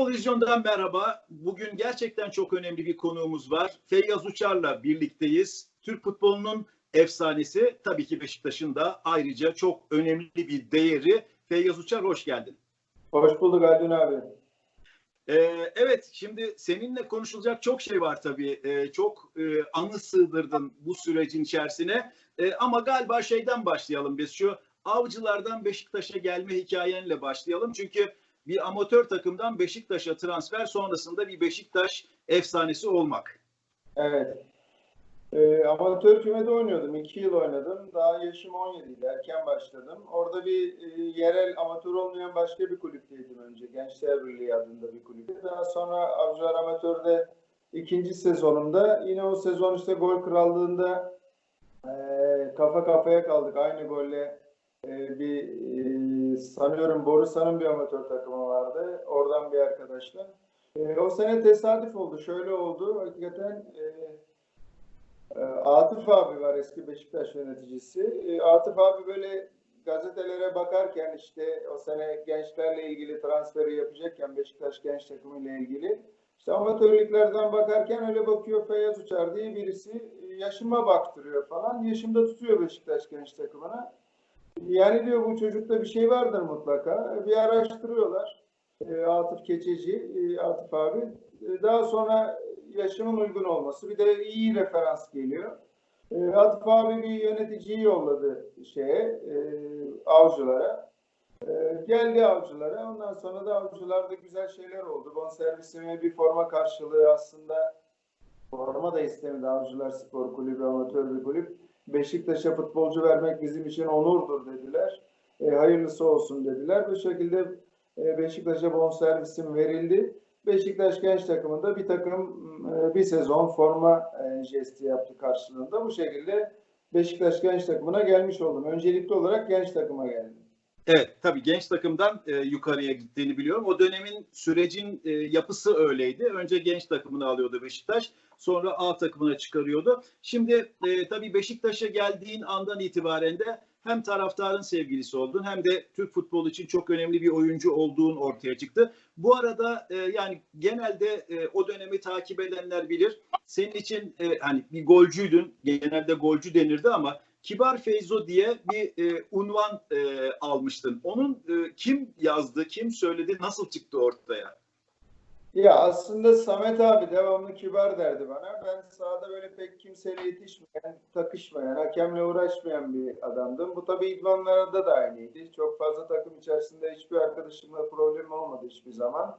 Futbol Vizyon'dan merhaba. Bugün gerçekten çok önemli bir konuğumuz var. Feyyaz Uçar'la birlikteyiz. Türk futbolunun efsanesi tabii ki Beşiktaş'ın da ayrıca çok önemli bir değeri. Feyyaz Uçar hoş geldin. Hoş bulduk Aldın abi. Ee, evet şimdi seninle konuşulacak çok şey var tabii. Ee, çok e, anı sığdırdın bu sürecin içerisine. Ee, ama galiba şeyden başlayalım biz şu avcılardan Beşiktaş'a gelme hikayenle başlayalım. Çünkü bir amatör takımdan Beşiktaş'a transfer sonrasında bir Beşiktaş efsanesi olmak. Evet. Ee, amatör kümede oynuyordum. İki yıl oynadım. Daha yaşım 17 idi. Erken başladım. Orada bir e, yerel amatör olmayan başka bir kulüpteydim önce. Gençler Birliği adında bir kulüpte. Daha sonra Avcılar Amatör'de ikinci sezonumda yine o sezon işte gol krallığında e, kafa kafaya kaldık. Aynı golle e, bir e, sanıyorum Borusan'ın bir amatör takımı vardı. Oradan bir arkadaşla. E, o sene tesadüf oldu. Şöyle oldu. Hakikaten e, e, Atıf abi var eski Beşiktaş yöneticisi. E, Atıf abi böyle gazetelere bakarken işte o sene gençlerle ilgili transferi yapacakken Beşiktaş genç takımı ile ilgili işte amatörlüklerden bakarken öyle bakıyor Feyyaz Uçar diye birisi e, yaşıma baktırıyor falan. Yaşımda tutuyor Beşiktaş genç takımına. Yani diyor bu çocukta bir şey vardır mutlaka. Bir araştırıyorlar. E, Atıf Keçeci, e, Atıf abi. E, daha sonra yaşımın uygun olması. Bir de iyi referans geliyor. E, Atıf abi bir yöneticiyi yolladı şeye, e, avcılara. E, geldi avcılara. Ondan sonra da avcılarda güzel şeyler oldu. Bonservisime bir forma karşılığı aslında forma da istemedi Avcılar Spor Kulübü, amatör bir kulüp. Beşiktaş'a futbolcu vermek bizim için onurdur dediler. E, hayırlısı olsun dediler. Bu şekilde e, Beşiktaş'a bonservisim verildi. Beşiktaş genç takımında bir takım e, bir sezon forma e, jesti yaptı karşılığında. Bu şekilde Beşiktaş genç takımına gelmiş oldum. Öncelikli olarak genç takıma geldim. Evet tabii genç takımdan e, yukarıya gittiğini biliyorum. O dönemin sürecin e, yapısı öyleydi. Önce genç takımını alıyordu Beşiktaş. Sonra A takımına çıkarıyordu. Şimdi e, tabii Beşiktaş'a geldiğin andan itibaren de hem taraftarın sevgilisi oldun hem de Türk futbolu için çok önemli bir oyuncu olduğun ortaya çıktı. Bu arada e, yani genelde e, o dönemi takip edenler bilir. Senin için e, hani bir golcüydün. Genelde golcü denirdi ama Kibar Feyzo diye bir e, unvan e, almıştın. Onun e, kim yazdı, kim söyledi, nasıl çıktı ortaya? Ya aslında Samet abi devamlı kibar derdi bana. Ben sahada böyle pek kimseyle yetişmeyen, takışmayan, hakemle uğraşmayan bir adamdım. Bu tabii idmanlarda da aynıydı. Çok fazla takım içerisinde hiçbir arkadaşımla problem olmadı hiçbir zaman.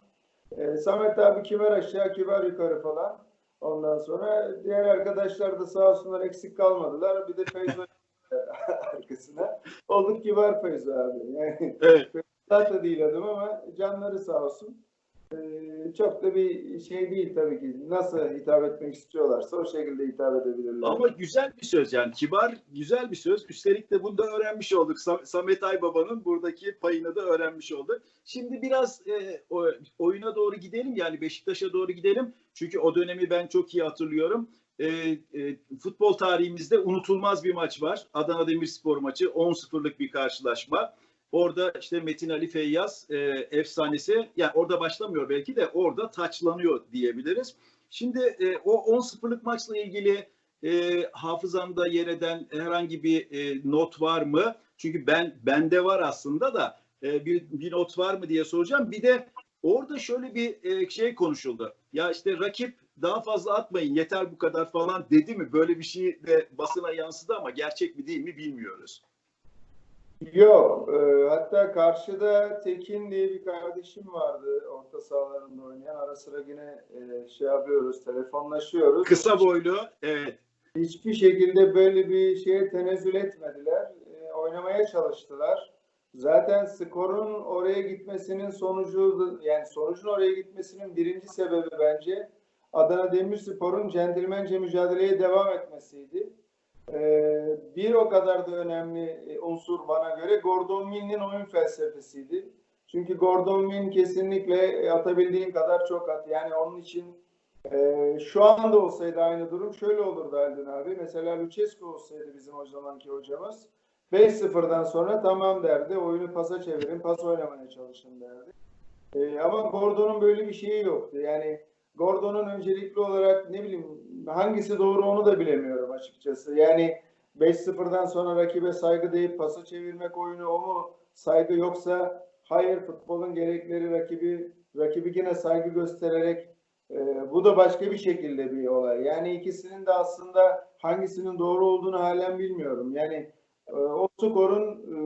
Ee, Samet abi kibar aşağı, kibar yukarı falan. Ondan sonra diğer arkadaşlar da sağ olsunlar eksik kalmadılar. Bir de Feyzo arkasına. Olduk kibar Feyzo abi. Yani Evet. da değil adım ama canları sağ olsun. Ee, çok da bir şey değil tabii ki. Nasıl hitap etmek istiyorlarsa o şekilde hitap edebilirler. Ama güzel bir söz yani kibar, güzel bir söz. Üstelik de bunu da öğrenmiş olduk. Sa- Samet Aybaba'nın buradaki payını da öğrenmiş olduk. Şimdi biraz e, oyuna doğru gidelim yani Beşiktaş'a doğru gidelim. Çünkü o dönemi ben çok iyi hatırlıyorum. E, e, futbol tarihimizde unutulmaz bir maç var. Adana Demirspor maçı 10-0'lık bir karşılaşma. Orada işte Metin Ali Feyyaz e, efsanesi yani orada başlamıyor belki de orada taçlanıyor diyebiliriz. Şimdi e, o 10-0'lık maçla ilgili e, hafızanda yer eden herhangi bir e, not var mı? Çünkü ben bende var aslında da e, bir, bir not var mı diye soracağım. Bir de orada şöyle bir e, şey konuşuldu. Ya işte rakip daha fazla atmayın yeter bu kadar falan dedi mi? Böyle bir şey de basına yansıdı ama gerçek mi değil mi bilmiyoruz. Yok. e, hatta karşıda Tekin diye bir kardeşim vardı orta sahalarında oynayan. Ara sıra yine e, şey yapıyoruz, telefonlaşıyoruz. Kısa boylu evet. Hiçbir şekilde böyle bir şeye tenezzül etmediler. E, oynamaya çalıştılar. Zaten skorun oraya gitmesinin sonucu yani sonucun oraya gitmesinin birinci sebebi bence Adana Demirspor'un centilmence mücadeleye devam etmesiydi. Ee, bir o kadar da önemli e, unsur bana göre Gordon Mill'in oyun felsefesiydi. Çünkü Gordon Mill kesinlikle e, atabildiğin kadar çok at. Yani onun için e, şu anda olsaydı aynı durum şöyle olurdu Aldın abi. Mesela Lucescu olsaydı bizim o zamanki hocamız 5-0'dan sonra tamam derdi. Oyunu pasa çevirin, pas oynamaya çalışın derdi. Ama Gordon'un böyle bir şeyi yoktu. Yani Gordon'un öncelikli olarak ne bileyim hangisi doğru onu da bilemiyorum açıkçası. Yani 5-0'dan sonra rakibe saygı deyip pası çevirmek oyunu o mu saygı yoksa hayır futbolun gerekleri rakibi rakibi yine saygı göstererek e, bu da başka bir şekilde bir olay. Yani ikisinin de aslında hangisinin doğru olduğunu halen bilmiyorum. Yani e, o skorun e,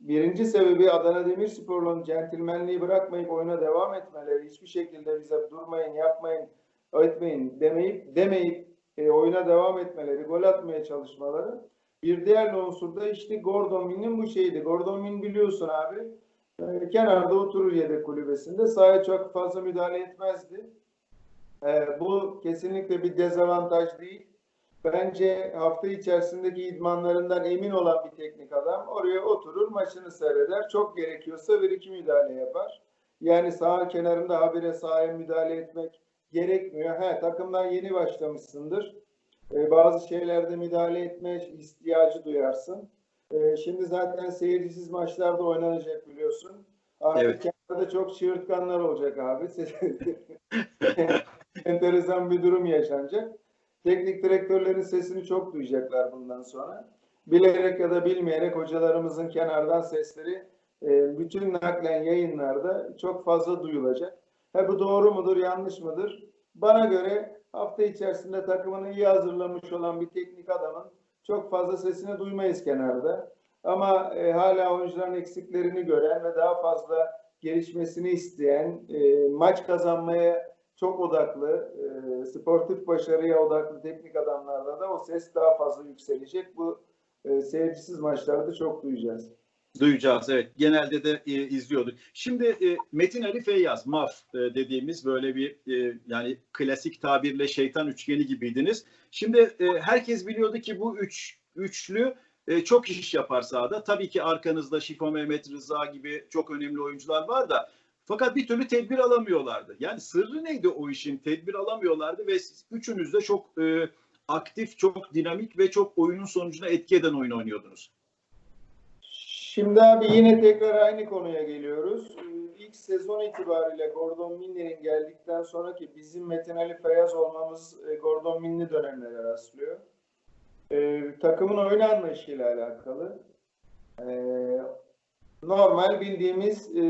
birinci sebebi Adana Demirspor'un centilmenliği bırakmayıp oyuna devam etmeleri. Hiçbir şekilde bize durmayın, yapmayın, etmeyin demeyip demeyip e, oyuna devam etmeleri, gol atmaya çalışmaları. Bir diğer unsur da işte Gordon Min'in bu şeydi. Gordon Min biliyorsun abi. e, kenarda oturur yedek kulübesinde. Sahaya çok fazla müdahale etmezdi. E, bu kesinlikle bir dezavantaj değil. Bence hafta içerisindeki idmanlarından emin olan bir teknik adam oraya oturur, maçını seyreder. Çok gerekiyorsa bir iki müdahale yapar. Yani sağ kenarında habire sahaya müdahale etmek gerekmiyor. He, takımdan yeni başlamışsındır. Ee, bazı şeylerde müdahale etme ihtiyacı duyarsın. Ee, şimdi zaten seyircisiz maçlarda oynanacak biliyorsun. Artık Evet. kenarda çok çığırtkanlar olacak abi. Enteresan bir durum yaşanacak. Teknik direktörlerin sesini çok duyacaklar bundan sonra. Bilerek ya da bilmeyerek hocalarımızın kenardan sesleri e, bütün naklen yayınlarda çok fazla duyulacak. Ha bu doğru mudur, yanlış mıdır? Bana göre hafta içerisinde takımını iyi hazırlamış olan bir teknik adamın çok fazla sesini duymayız kenarda. Ama e, hala oyuncuların eksiklerini gören ve daha fazla gelişmesini isteyen, e, maç kazanmaya çok odaklı, e, sportif başarıya odaklı teknik adamlarda da o ses daha fazla yükselecek. Bu e, seyircisiz maçlarda çok duyacağız. Duyacağız evet. Genelde de e, izliyorduk. Şimdi e, Metin Ali Feyyaz, MAF e, dediğimiz böyle bir e, yani klasik tabirle şeytan üçgeni gibiydiniz. Şimdi e, herkes biliyordu ki bu üç üçlü e, çok iş yapar sahada. Tabii ki arkanızda Şifo Mehmet Rıza gibi çok önemli oyuncular var da fakat bir türlü tedbir alamıyorlardı. Yani sırrı neydi o işin? Tedbir alamıyorlardı ve siz üçünüz de çok e, aktif, çok dinamik ve çok oyunun sonucuna etki eden oyun oynuyordunuz. Şimdi abi yine tekrar aynı konuya geliyoruz. Ee, İlk sezon itibariyle Gordon Minni'nin geldikten sonraki bizim Metin Ali Feyyaz olmamız e, Gordon Minni dönemlere rastlıyor. Ee, takımın oyun anlayışıyla alakalı. Ee, normal bildiğimiz e,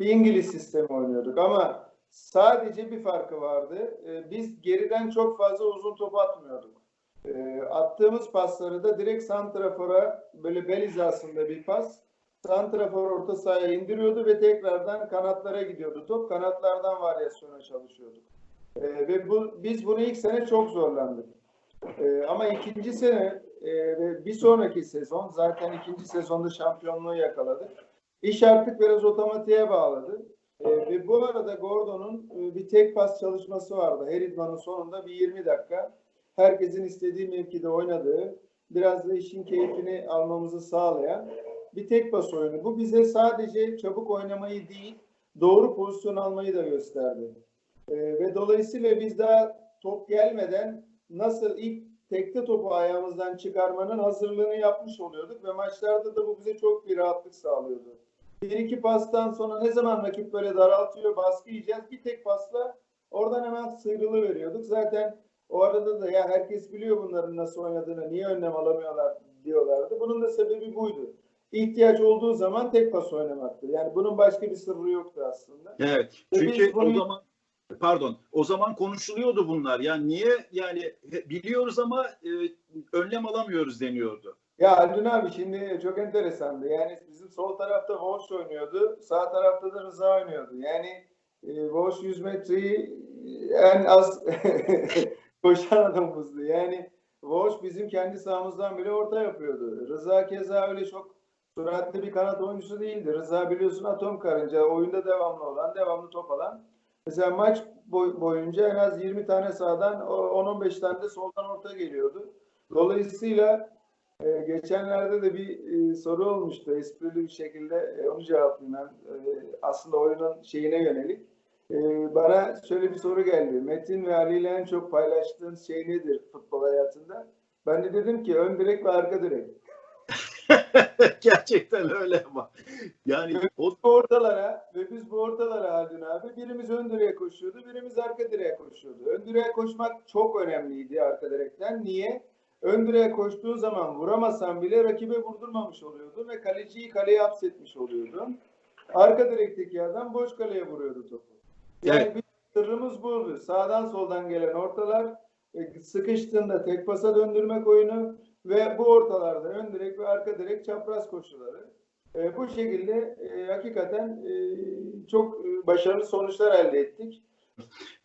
bir İngiliz sistemi oynuyorduk ama sadece bir farkı vardı. Ee, biz geriden çok fazla uzun top atmıyorduk. E, attığımız pasları da direkt santrafora böyle bel hizasında bir pas. Santrafor orta sahaya indiriyordu ve tekrardan kanatlara gidiyordu. Top kanatlardan varyasyona çalışıyorduk. E, ve bu biz bunu ilk sene çok zorlandık. E, ama ikinci sene e, ve bir sonraki sezon zaten ikinci sezonda şampiyonluğu yakaladık. İş artık biraz otomatiğe bağladı. E, ve bu arada Gordon'un e, bir tek pas çalışması vardı. Her idmanın sonunda bir 20 dakika herkesin istediği mevkide oynadığı, biraz da işin keyfini almamızı sağlayan bir tek pas oyunu. Bu bize sadece çabuk oynamayı değil, doğru pozisyon almayı da gösterdi. Ee, ve dolayısıyla biz daha top gelmeden nasıl ilk tekte topu ayağımızdan çıkarmanın hazırlığını yapmış oluyorduk ve maçlarda da bu bize çok bir rahatlık sağlıyordu. Bir iki pastan sonra ne zaman rakip böyle daraltıyor, baskı yiyeceğiz, bir tek pasla oradan hemen sıyrılı veriyorduk. Zaten o arada da ya herkes biliyor bunların nasıl oynadığını, niye önlem alamıyorlar diyorlardı. Bunun da sebebi buydu. İhtiyaç olduğu zaman tek pas oynamaktı. Yani bunun başka bir sırrı yoktu aslında. Evet. Ve Çünkü bunu- o zaman pardon o zaman konuşuluyordu bunlar. Yani niye yani biliyoruz ama e, önlem alamıyoruz deniyordu. Ya Haldun abi şimdi çok enteresandı. Yani bizim sol tarafta Walsh oynuyordu. Sağ tarafta da Rıza oynuyordu. Yani e, Walsh 100 metreyi en az koşan adamımızdı. Yani Walsh bizim kendi sahamızdan bile orta yapıyordu. Rıza keza öyle çok süratli bir kanat oyuncusu değildi. Rıza biliyorsun atom karınca. Oyunda devamlı olan, devamlı top alan. Mesela maç boy- boyunca en az 20 tane sağdan, o- 10-15 tane de soldan orta geliyordu. Dolayısıyla ee, geçenlerde de bir e, soru olmuştu esprili bir şekilde e, onu cevaplayayım ben. E, aslında oyunun şeyine yönelik. E, bana şöyle bir soru geldi. Metin ve Ali ile en çok paylaştığın şey nedir futbol hayatında? Ben de dedim ki ön direk ve arka direk. Gerçekten öyle ama. Yani o Bu ortalara ve biz bu ortalara Haldun abi birimiz ön direğe koşuyordu, birimiz arka direğe koşuyordu. Ön direğe koşmak çok önemliydi arka direkten. Niye? Ön direğe koştuğun zaman vuramasan bile rakibe vurdurmamış oluyordun ve kaleciyi kaleye hapsetmiş oluyordun. Arka direkteki adam boş kaleye vuruyordu topu. Yani Evet. bir sırrımız buydu. Sağdan soldan gelen ortalar e, sıkıştığında tek pasa döndürmek oyunu ve bu ortalarda ön direk ve arka direk çapraz koşuları. E, bu şekilde e, hakikaten e, çok e, başarılı sonuçlar elde ettik.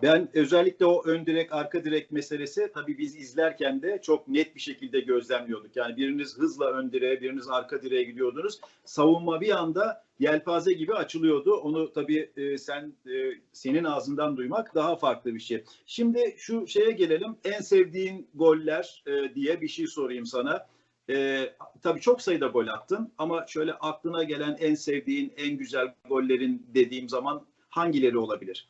Ben özellikle o ön direk arka direk meselesi tabii biz izlerken de çok net bir şekilde gözlemliyorduk. Yani biriniz hızla ön direğe, biriniz arka direğe gidiyordunuz. Savunma bir anda yelpaze gibi açılıyordu. Onu tabii e, sen e, senin ağzından duymak daha farklı bir şey. Şimdi şu şeye gelelim. En sevdiğin goller e, diye bir şey sorayım sana. E, tabii çok sayıda gol attın ama şöyle aklına gelen en sevdiğin, en güzel gollerin dediğim zaman hangileri olabilir?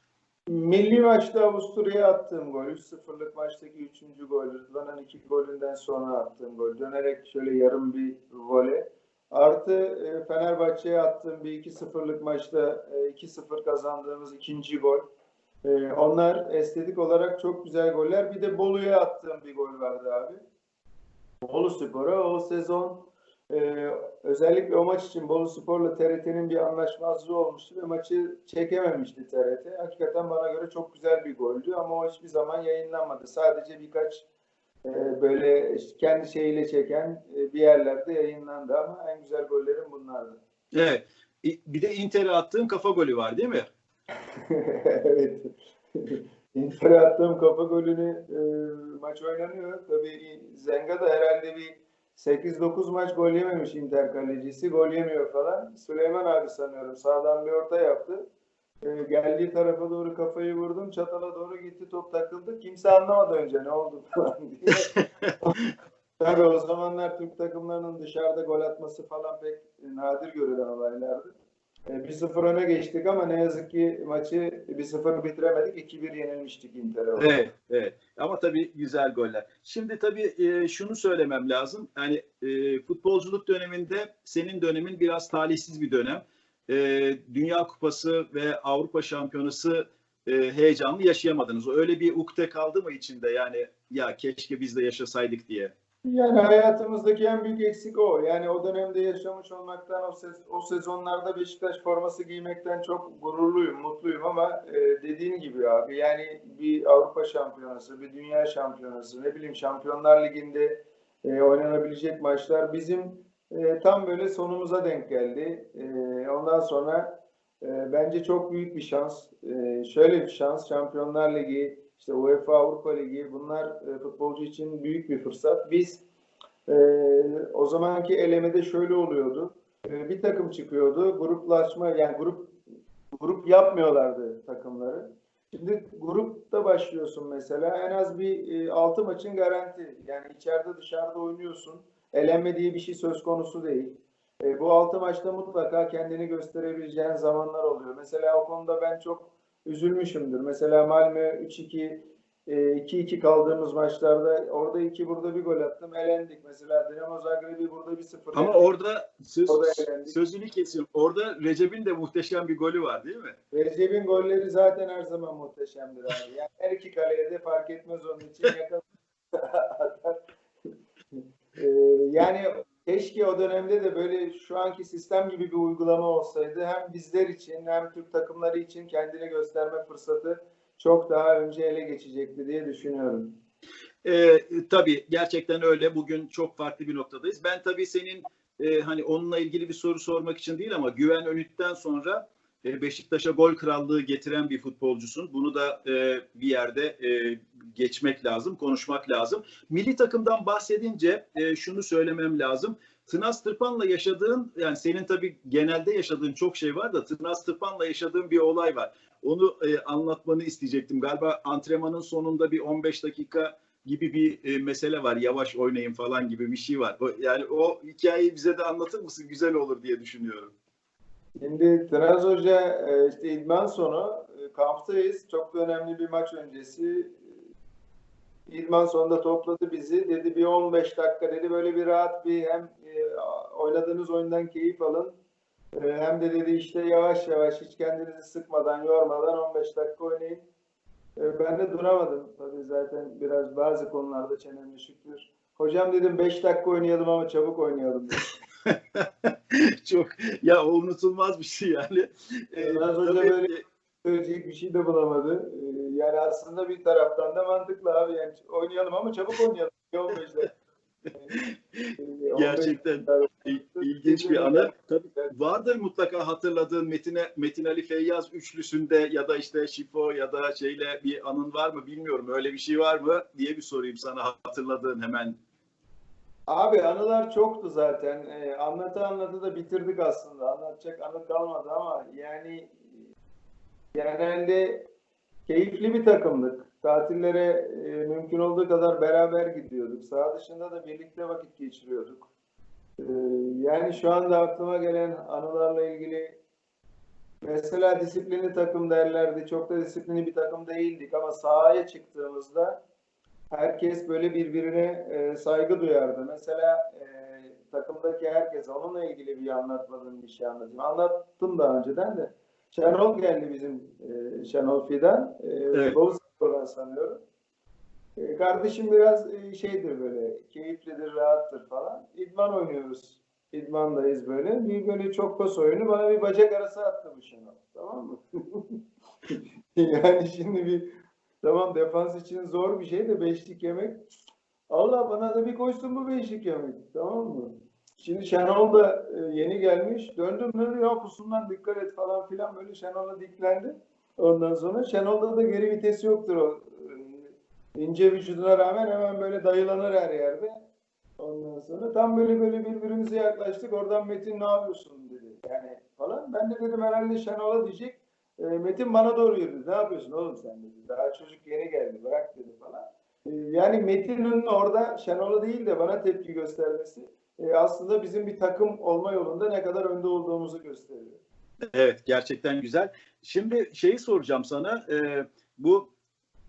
Milli maçta Avusturya'ya attığım gol, 3-0'lık maçtaki 3. gol, Rıdvan'ın 2 golünden sonra attığım gol, dönerek şöyle yarım bir vole. Artı e, Fenerbahçe'ye attığım bir 2-0'lık maçta e, 2-0 kazandığımız ikinci gol. E, onlar estetik olarak çok güzel goller. Bir de Bolu'ya attığım bir gol vardı abi. Bolu Spor'a o sezon e, özellikle o maç için Bolu Spor'la TRT'nin bir anlaşmazlığı olmuştu ve maçı çekememişti TRT. Hakikaten bana göre çok güzel bir goldü ama o hiçbir zaman yayınlanmadı. Sadece birkaç e, böyle kendi şeyiyle çeken e, bir yerlerde yayınlandı ama en güzel gollerim bunlardı. Evet. İ- Bir de Inter'e attığın kafa golü var değil mi? evet. Inter'e attığım kafa golünü e, maç oynanıyor. Tabii Zenga da herhalde bir 8-9 maç gol yememiş Inter kalecisi. Gol yemiyor falan. Süleyman abi sanıyorum sağdan bir orta yaptı. E, geldiği tarafa doğru kafayı vurdum. Çatala doğru gitti top takıldı. Kimse anlamadı önce ne oldu falan diye. Tabii o zamanlar Türk takımlarının dışarıda gol atması falan pek nadir görülen olaylardı. E, 1-0 öne geçtik ama ne yazık ki maçı 1-0 bitiremedik. 2-1 yenilmiştik Inter'e. Evet, evet. Ama tabii güzel goller. Şimdi tabii e, şunu söylemem lazım. Yani e, futbolculuk döneminde senin dönemin biraz talihsiz bir dönem. E, Dünya Kupası ve Avrupa Şampiyonası e, heyecanını yaşayamadınız. Öyle bir ukde kaldı mı içinde? Yani ya keşke biz de yaşasaydık diye. Yani hayatımızdaki en büyük eksik o. Yani o dönemde yaşamış olmaktan, o, se- o sezonlarda Beşiktaş forması giymekten çok gururluyum, mutluyum ama e, dediğin gibi abi yani bir Avrupa şampiyonası, bir dünya şampiyonası, ne bileyim Şampiyonlar Ligi'nde e, oynanabilecek maçlar bizim e, tam böyle sonumuza denk geldi. E, ondan sonra e, bence çok büyük bir şans. E, şöyle bir şans, Şampiyonlar Ligi, işte UEFA Avrupa Ligi bunlar e, futbolcu için büyük bir fırsat. Biz e, o zamanki elemede şöyle oluyordu. E, bir takım çıkıyordu. Gruplaşma yani grup grup yapmıyorlardı takımları. Şimdi grupta başlıyorsun mesela en az bir 6 maçın garanti. Yani içeride dışarıda oynuyorsun. Elenme diye bir şey söz konusu değil. E, bu 6 maçta mutlaka kendini gösterebileceğin zamanlar oluyor. Mesela o konuda ben çok üzülmüşümdür. Mesela Malmö 3-2 e, 2-2 kaldığımız maçlarda orada 2 burada bir gol attım. Elendik. Mesela Dinamo Zagreb'i burada bir 0 Ama orada söz, Orada eğlendik. sözünü kesiyorum. Orada Recep'in de muhteşem bir golü var değil mi? Recep'in golleri zaten her zaman muhteşemdir abi. Yani her iki kaleye de fark etmez onun için yakın. Ee, yani keşke o dönemde de böyle şu anki sistem gibi bir uygulama olsaydı. Hem bizler için hem Türk takımları için kendini gösterme fırsatı çok daha önce ele geçecekti diye düşünüyorum. E, tabii gerçekten öyle. Bugün çok farklı bir noktadayız. Ben tabii senin e, hani onunla ilgili bir soru sormak için değil ama Güven Önüt'ten sonra Beşiktaş'a gol krallığı getiren bir futbolcusun. Bunu da e, bir yerde e, geçmek lazım, konuşmak lazım. Milli takımdan bahsedince e, şunu söylemem lazım. Tınaz Tırpan'la yaşadığın, yani senin tabii genelde yaşadığın çok şey var da Tınaz Tırpan'la yaşadığın bir olay var. Onu e, anlatmanı isteyecektim. Galiba antrenmanın sonunda bir 15 dakika gibi bir e, mesele var. Yavaş oynayın falan gibi bir şey var. Yani o hikayeyi bize de anlatır mısın? Güzel olur diye düşünüyorum. Şimdi Tınaz Hoca e, işte idman sonu e, kamptayız. Çok da önemli bir maç öncesi. İdman sonunda topladı bizi. Dedi bir 15 dakika dedi böyle bir rahat bir hem e, oynadığınız oyundan keyif alın. E, hem de dedi işte yavaş yavaş hiç kendinizi sıkmadan, yormadan 15 dakika oynayın. E, ben de duramadım. Tabii zaten biraz bazı konularda çenem düşüktür. Hocam dedim 5 dakika oynayalım ama çabuk oynayalım. dedim. Çok ya unutulmaz bir şey yani. Ee, tabii, böyle- Söyleyecek bir şey de bulamadı. E, yani aslında bir taraftan da mantıklı abi. Yani oynayalım ama çabuk oynayalım. 15 dakika. E, 15 Gerçekten ilginç bir anı. Tabii vardır mutlaka hatırladığın Metin, Metin Ali Feyyaz üçlüsünde ya da işte Şifo ya da şeyle bir anın var mı bilmiyorum. Öyle bir şey var mı diye bir sorayım sana hatırladığın hemen. Abi anılar çoktu zaten. Ee, anlatı anlatı da bitirdik aslında. Anlatacak anı kalmadı ama yani genelde keyifli bir takımdık. Tatillere e, mümkün olduğu kadar beraber gidiyorduk. Saha dışında da birlikte vakit geçiriyorduk. Ee, yani şu anda aklıma gelen anılarla ilgili mesela disiplinli takım derlerdi. Çok da disiplinli bir takım değildik ama sahaya çıktığımızda herkes böyle birbirine e, saygı duyardı. Mesela e, takımdaki herkes onunla ilgili bir anlatmadığım bir şey anlatayım. Anlattım daha önceden de. Şenol geldi bizim e, Şenol Fidan. E, Evet. Boluspor'dan sanıyorum. E, kardeşim biraz e, şeydir böyle keyiflidir, rahattır falan. İdman oynuyoruz. İdmandayız böyle. Bir böyle çok pas oyunu bana bir bacak arası attı bu Şenol. Tamam mı? yani şimdi bir Tamam defans için zor bir şey de beşlik yemek. Allah bana da bir koysun bu beşlik yemek. Tamam mı? Şimdi Şenol da e, yeni gelmiş. Döndüm dedi ya pusundan dikkat et falan filan böyle Şenol'a diklendi. Ondan sonra Şenol'da da geri vitesi yoktur o. E, ince vücuduna rağmen hemen böyle dayılanır her yerde. Ondan sonra tam böyle böyle birbirimize yaklaştık. Oradan Metin ne yapıyorsun dedi. Yani falan. Ben de dedim herhalde Şenol'a diyecek. E, Metin bana doğru yürüdü. Ne yapıyorsun oğlum sen dedi. Daha çocuk yeni geldi bırak dedi falan. E, yani Metin'in orada Şenol'a değil de bana tepki göstermesi e, aslında bizim bir takım olma yolunda ne kadar önde olduğumuzu gösteriyor. Evet gerçekten güzel. Şimdi şeyi soracağım sana. e, bu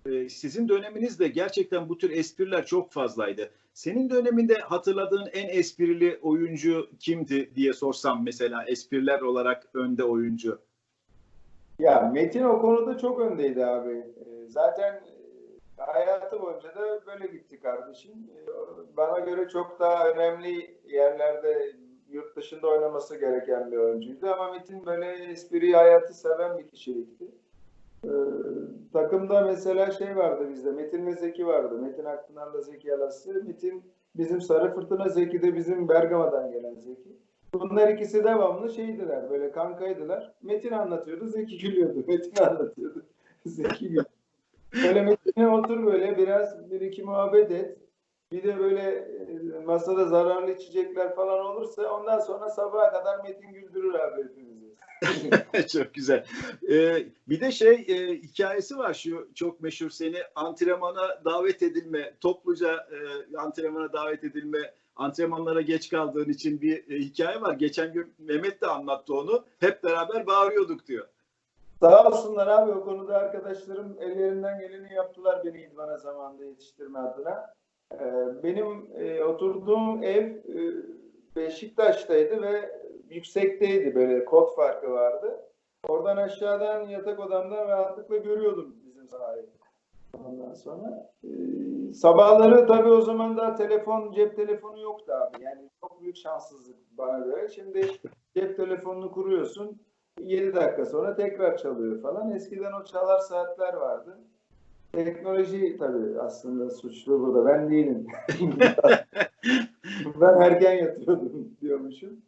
e, sizin döneminizde gerçekten bu tür espriler çok fazlaydı. Senin döneminde hatırladığın en esprili oyuncu kimdi diye sorsam mesela espriler olarak önde oyuncu. Ya Metin o konuda çok öndeydi abi. E, zaten e, hayatı boyunca da böyle gitti kardeşim. E, bana göre çok daha önemli yerlerde yurt dışında oynaması gereken bir oyuncuydu. Ama Metin böyle espriyi, hayatı seven bir kişilikti. E, takımda mesela şey vardı bizde. Metin ve Zeki vardı. Metin Akpınar'la Zeki Alassı. Metin bizim Sarı Fırtına Zeki de bizim Bergama'dan gelen Zeki. Bunlar ikisi devamlı şeydiler, böyle kankaydılar. Metin anlatıyordu, Zeki gülüyordu. Metin anlatıyordu, Zeki gülüyordu. Böyle Metin'e otur böyle biraz bir iki muhabbet et. Bir de böyle e, masada zararlı içecekler falan olursa ondan sonra sabaha kadar Metin güldürür abi. çok güzel. E, bir de şey e, hikayesi var şu çok meşhur seni antrenmana davet edilme, topluca e, antrenmana davet edilme, antrenmanlara geç kaldığın için bir e, hikaye var. Geçen gün Mehmet de anlattı onu. Hep beraber bağırıyorduk diyor. Sağ olsunlar abi o konuda arkadaşlarım ellerinden geleni yaptılar beni idmana zamanında yetiştirme adına. Ee, benim e, oturduğum ev e, Beşiktaş'taydı ve yüksekteydi böyle kod farkı vardı. Oradan aşağıdan yatak odamdan rahatlıkla görüyordum bizim sahayı. Ondan sonra e, sabahları tabii o zaman daha telefon, cep telefonu yoktu abi. Yani çok büyük şanssızlık bana göre. Şimdi cep telefonunu kuruyorsun. 7 dakika sonra tekrar çalıyor falan. Eskiden o çalar saatler vardı. Teknoloji tabii aslında suçlu burada. Ben değilim. ben erken yatıyordum diyormuşum.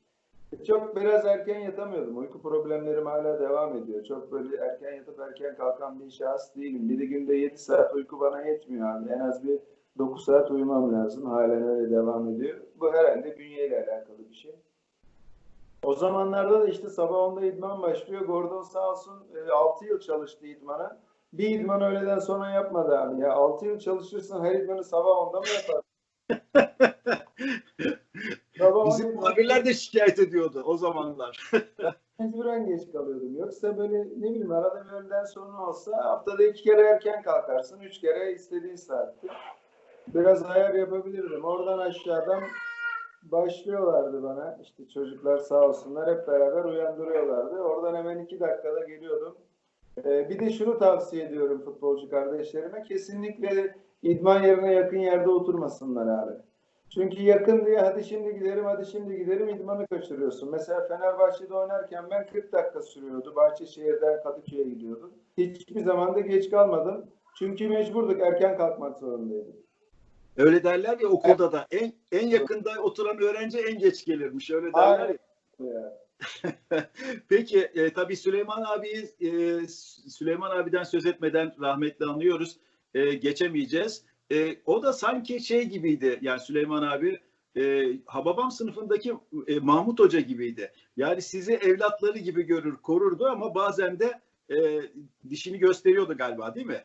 Çok biraz erken yatamıyordum. Uyku problemlerim hala devam ediyor. Çok böyle erken yatıp erken kalkan bir şahıs değilim. Bir de günde 7 saat uyku bana yetmiyor abi. En az bir 9 saat uyumam lazım. Halen öyle devam ediyor. Bu herhalde bünyeyle alakalı bir şey. O zamanlarda da işte sabah 10'da idman başlıyor. Gordon sağ olsun 6 yıl çalıştı idmana. Bir idman öğleden sonra yapmadı abi ya. 6 yıl çalışırsın her idmanı sabah 10'da mı yapar? Bizim 10'da muhabirler de şikayet ediyordu o zamanlar. mecburen geç kalıyordum. Yoksa böyle ne bileyim arada bir öğleden sonra olsa haftada iki kere erken kalkarsın. Üç kere istediğin saatte. Biraz ayar yapabilirdim. Oradan aşağıdan başlıyorlardı bana. İşte çocuklar sağ olsunlar hep beraber uyandırıyorlardı. Oradan hemen iki dakikada geliyordum. Ee, bir de şunu tavsiye ediyorum futbolcu kardeşlerime. Kesinlikle idman yerine yakın yerde oturmasınlar abi. Çünkü yakın diye hadi şimdi giderim hadi şimdi giderim idmanı kaçırıyorsun. Mesela Fenerbahçe'de oynarken ben 40 dakika sürüyordu. Bahçeşehir'den Kadıköy'e gidiyordum. Hiçbir zaman da geç kalmadım. Çünkü mecburduk erken kalkmak zorundaydık. Öyle derler ya okulda da en en yakında oturan öğrenci en geç gelirmiş. Öyle derler. Aynen. Ya. Peki e, tabii Süleyman abi e, Süleyman abiden söz etmeden rahmetli anlıyoruz. E, geçemeyeceğiz. E, o da sanki şey gibiydi yani Süleyman abi e, Hababam sınıfındaki e, Mahmut Hoca gibiydi. Yani sizi evlatları gibi görür, korurdu ama bazen de e, dişini gösteriyordu galiba değil mi?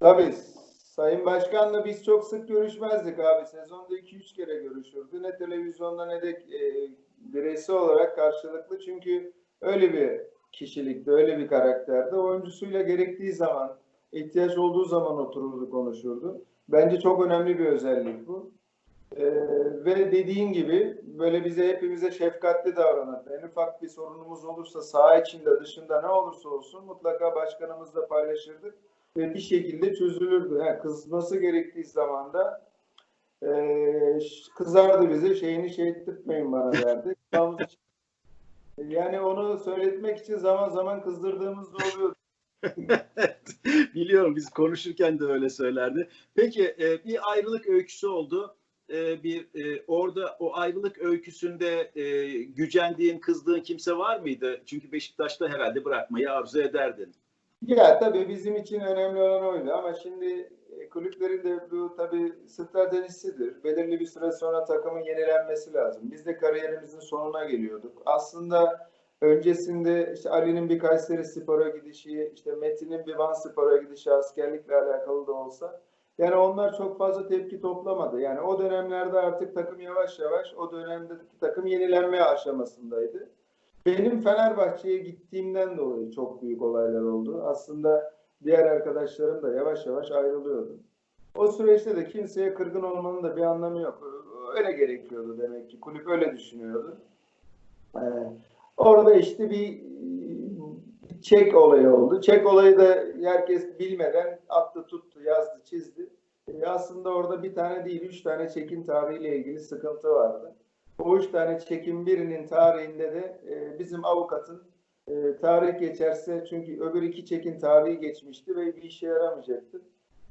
Tabii. Sayın Başkan'la biz çok sık görüşmezdik abi. Sezonda 2-3 kere görüşürdü. Ne televizyonda ne de e, bireysel olarak karşılıklı. Çünkü öyle bir kişilikti, öyle bir karakterdi. Oyuncusuyla gerektiği zaman, ihtiyaç olduğu zaman otururdu, konuşurdu. Bence çok önemli bir özellik bu. E, ve dediğin gibi böyle bize hepimize şefkatli davranırdı. En ufak bir sorunumuz olursa saha içinde dışında ne olursa olsun mutlaka başkanımızla paylaşırdık ve bir şekilde çözülürdü. Yani kızması gerektiği zaman da eee, kızardı bize şeyini şey ettirtmeyin bana derdi. yani onu söyletmek için zaman zaman kızdırdığımız da oluyordu. Biliyorum biz konuşurken de öyle söylerdi. Peki e, bir ayrılık öyküsü oldu. E, bir e, orada o ayrılık öyküsünde e, gücendiğin, kızdığın kimse var mıydı? Çünkü Beşiktaş'ta herhalde bırakmayı arzu ederdin. Ya tabii bizim için önemli olan oydu ama şimdi e, kulüplerin de bu tabii stratejisidir. Belirli bir süre sonra takımın yenilenmesi lazım. Biz de kariyerimizin sonuna geliyorduk. Aslında öncesinde işte Ali'nin bir Kayseri Spor'a gidişi, işte Metin'in bir Van Spor'a gidişi askerlikle alakalı da olsa yani onlar çok fazla tepki toplamadı. Yani o dönemlerde artık takım yavaş yavaş o dönemdeki takım yenilenme aşamasındaydı. Benim Fenerbahçe'ye gittiğimden dolayı çok büyük olaylar oldu. Aslında diğer arkadaşlarım da yavaş yavaş ayrılıyordu. O süreçte de kimseye kırgın olmanın da bir anlamı yok. Öyle gerekiyordu demek ki. Kulüp öyle düşünüyordu. Ee, orada işte bir çek olayı oldu. Çek olayı da herkes bilmeden attı, tuttu, yazdı, çizdi. Ee, aslında orada bir tane değil, üç tane çekin tarihiyle ilgili sıkıntı vardı. O üç tane çekim birinin tarihinde de e, bizim avukatın e, tarih geçerse çünkü öbür iki çekin tarihi geçmişti ve bir işe yaramayacaktı.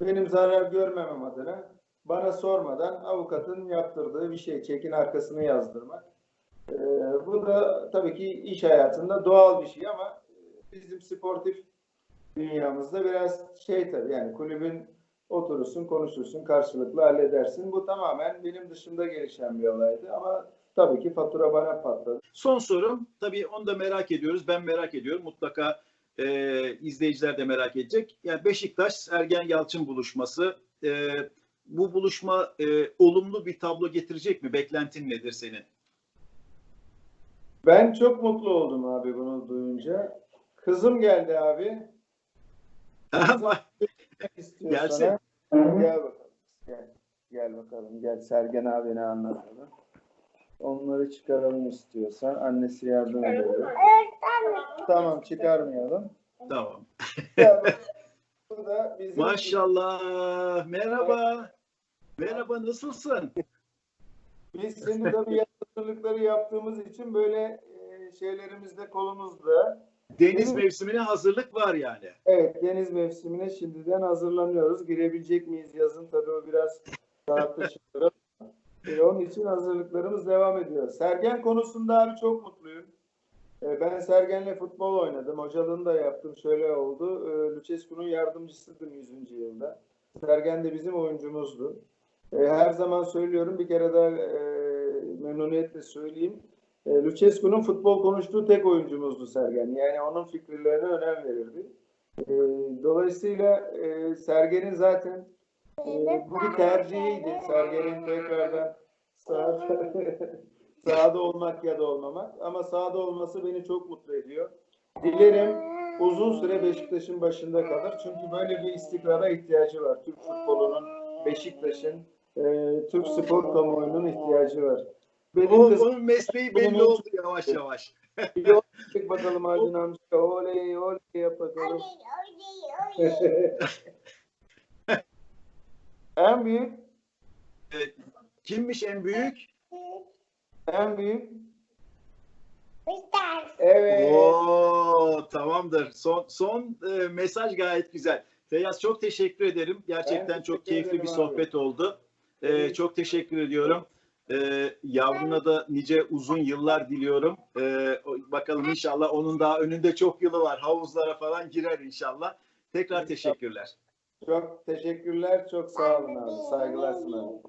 Benim zarar görmemem adına bana sormadan avukatın yaptırdığı bir şey çekin arkasını yazdırmak. E, bu da tabii ki iş hayatında doğal bir şey ama bizim sportif dünyamızda biraz şey tabii yani kulübün oturursun, konuşursun, karşılıklı halledersin. Bu tamamen benim dışımda gelişen bir olaydı ama tabii ki fatura bana patladı. Son sorum, tabii onu da merak ediyoruz. Ben merak ediyorum. Mutlaka e, izleyiciler de merak edecek. Yani Beşiktaş Sergen Yalçın buluşması. E, bu buluşma e, olumlu bir tablo getirecek mi? Beklentin nedir senin? Ben çok mutlu oldum abi bunu duyunca. Kızım geldi abi. Ama sana. Gel bakalım. Gel. Gel bakalım. Gel Sergen abine anlatalım. Onları çıkaralım istiyorsan. Annesi yardım ediyor. Tamam çıkarmayalım. tamam. Ya bak, bu da bizim Maşallah. Merhaba. Merhaba nasılsın? Biz şimdi tabii hazırlıkları yaptığımız için böyle e, şeylerimizde kolumuzda. Deniz mevsimine hazırlık var yani. Evet deniz mevsimine şimdiden hazırlanıyoruz. Girebilecek miyiz yazın tabii o biraz tartışılır. E, onun için hazırlıklarımız devam ediyor. Sergen konusunda abi çok mutluyum. E, ben Sergen'le futbol oynadım. Hocalığını da yaptım. Şöyle oldu. E, Lucescu'nun yardımcısıydım 100. yılda. Sergen de bizim oyuncumuzdu. E, her zaman söylüyorum bir kere daha e, memnuniyetle söyleyeyim. E, Lucescu'nun futbol konuştuğu tek oyuncumuzdu Sergen. Yani onun fikirlerine önem verirdi. E, dolayısıyla e, Sergen'in zaten e, bu bir tercihiydi. Sergen'in tekrardan sağ Sahada olmak ya da olmamak. Ama sahada olması beni çok mutlu ediyor. Dilerim uzun süre Beşiktaş'ın başında kalır. Çünkü böyle bir istikrara ihtiyacı var. Türk futbolunun, Beşiktaş'ın, e, Türk spor kamuoyunun ihtiyacı var. Benim O, kızım onun mesleği belli oldu yavaş yavaş. bir yol çek bakalım Haldun amca. Oley oley yap bakalım. en büyük, Kimmiş en büyük? en büyük. Evet. Oo, tamamdır. Son son e, mesaj gayet güzel. Feyyaz çok teşekkür ederim. Gerçekten Ben çok keyifli bir abi. sohbet oldu. E, Evet. çok teşekkür ediyorum. E, yavruna da nice uzun yıllar diliyorum. E, bakalım inşallah onun daha önünde çok yılı var. Havuzlara falan girer inşallah. Tekrar teşekkürler. Çok teşekkürler. Çok sağ olun abi. Saygılar sunarım.